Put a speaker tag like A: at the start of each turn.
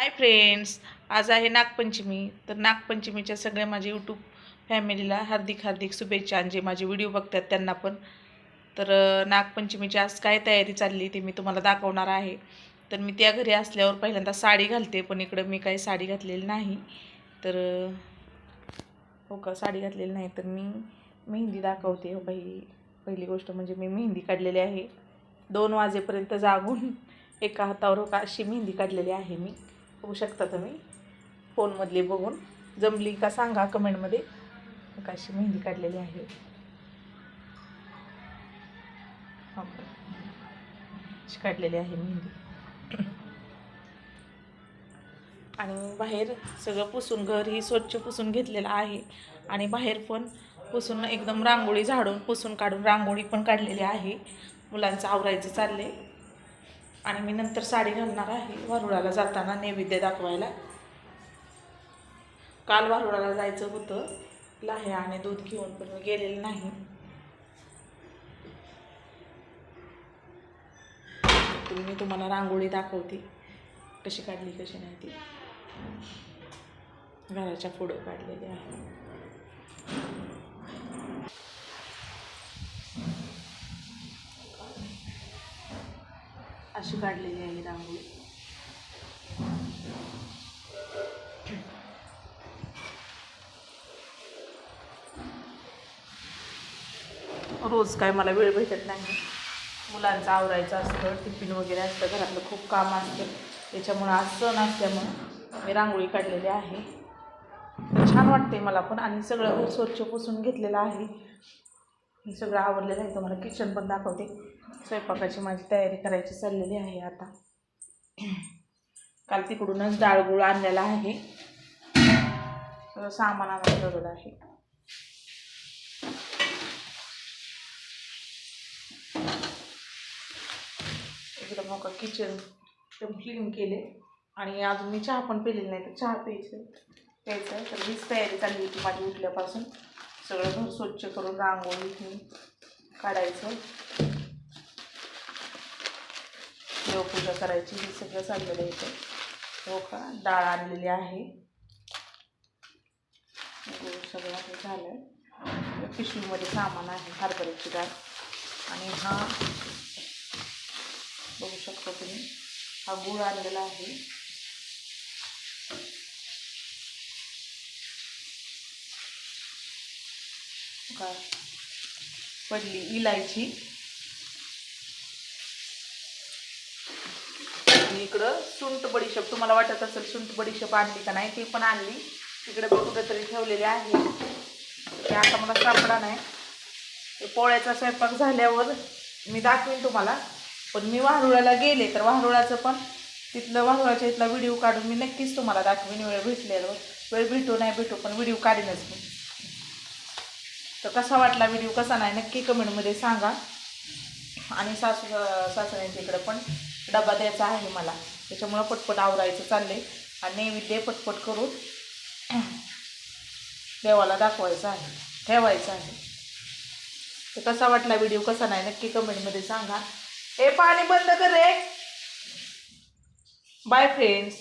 A: Hi friends आज आहे नागपंचमी. तर नागपंचमीच्या सगळ्या माझ्या यूट्यूब फॅमिलीला हार्दिक हार्दिक शुभेच्छा आणि जे माझे व्हिडिओ बघतात त्यांना पण. तर नागपंचमीची आज काय तयारी चालली ते मी तुम्हाला दाखवणार आहे. तर मी त्या घरी असल्यावर पहिल्यांदा साडी घालते पण इकडं मी काही साडी घातलेली नाही. तर हो का साडी घातलेली नाही. तर मी मेहंदी दाखवते हो बाई. पहिली गोष्ट म्हणजे मी मेहंदी काढलेली आहे. दोन वाजेपर्यंत जागून एका हातावर हो का अशी मेहंदी काढलेली आहे मी. बघू शकता तुम्ही. फोनमधले बघून. जमली का सांगा कमेंटमध्ये. का अशी मेहंदी काढलेली आहे. अशी काढलेली आहे मेहंदी. आणि बाहेर सगळं पुसून घर ही स्वच्छ पुसून घेतलेलं आहे. आणि बाहेर पण पुसून एकदम रांगोळी झाडून पुसून काढून रांगोळी पण काढलेली आहे. मुलांचं आवरायचं चालले आणि मी नंतर साडी घालणार आहे वारुळाला जाताना नैवेद्य दाखवायला. काल वारुळाला जायचं होतं. लाह्या आणि दूध घेऊन पण मी गेलेलं नाही. मी तुम्हाला रांगोळी दाखवते. कशी काढली कशी नाही ती. घराच्या पुढं काढलेली आहे. अशी काढलेली आहे रांगोळी. रोज काय मला वेळ भेटत नाही. मुलांचं आवरायचं असतं टिफिन वगैरे असतं घरातलं खूप काम असतं. त्याच्यामुळं आज सण असल्यामुळं मी रांगोळी काढलेली आहे. छान वाटते मला पण आणि सगळं घर स्वच्छ पुसून घेतलेलं आहे. सगळं आवडलेलं आहे तुम्हाला किचन पण दाखवते. स्वयंपाकाची माझी तयारी करायची चाललेली आहे आता. काल तिकडूनच डाळगुळ आणलेला आहे. सगळं सामान आम्हाला ठरवलं आहे. इकडं मग किचन एकदम क्लीन केले. आणि अजून मी चहा पण पिलेली नाही तर चहा प्यायचं प्यायचं तर हीच तयारी चालली होती माझी उठल्यापासून. सगळं घर स्वच्छ करून रांगोळी घेऊन काढायचं. देवपूजा करायची हे सगळं चाललेलं इथं. हो का? डाळ आणलेली आहे. हो, सगळं हे झालं पिशवीमध्ये सामान आहे हरभऱ्याची डाळ. आणि हा बघू शकता तुम्ही हा गूळ आणलेला आहे. का पडली इलायची. आणि इकडं सुंट बडीशेप तुम्हाला वाटत असेल सुंट बडीशेप आणली का नाही ती पण आणली. इकडे मी कुठेतरी ठेवलेली आहे. ते आता मला सापडा नाही. ते पोळ्याचा स्वयंपाक झाल्यावर मी दाखवीन तुम्हाला. पण मी वारुळाला गेले तर वारुळाचं पण तिथलं वारुळाच्या इथला व्हिडिओ काढून मी नक्कीच तुम्हाला दाखवीन वेळ भेटल्यावर. वेळ भेटू नाही भेटू पण व्हिडिओ काढीनच मी. तर कसा वाटला व्हिडिओ कसा नाही नक्की कमेंटमध्ये सांगा. आणि सासू सासऱ्यांच्या इकडं पण डबा द्यायचा आहे मला. त्याच्यामुळं पटपट आवरायचं चालले आणि नैवेद्य पटपट करून देवाला दाखवायचं आहे. ठेवायचं आहे. तर कसा वाटला व्हिडिओ कसा नाही नक्की कमेंटमध्ये सांगा. हे पाणी बंद कर रे. Bye friends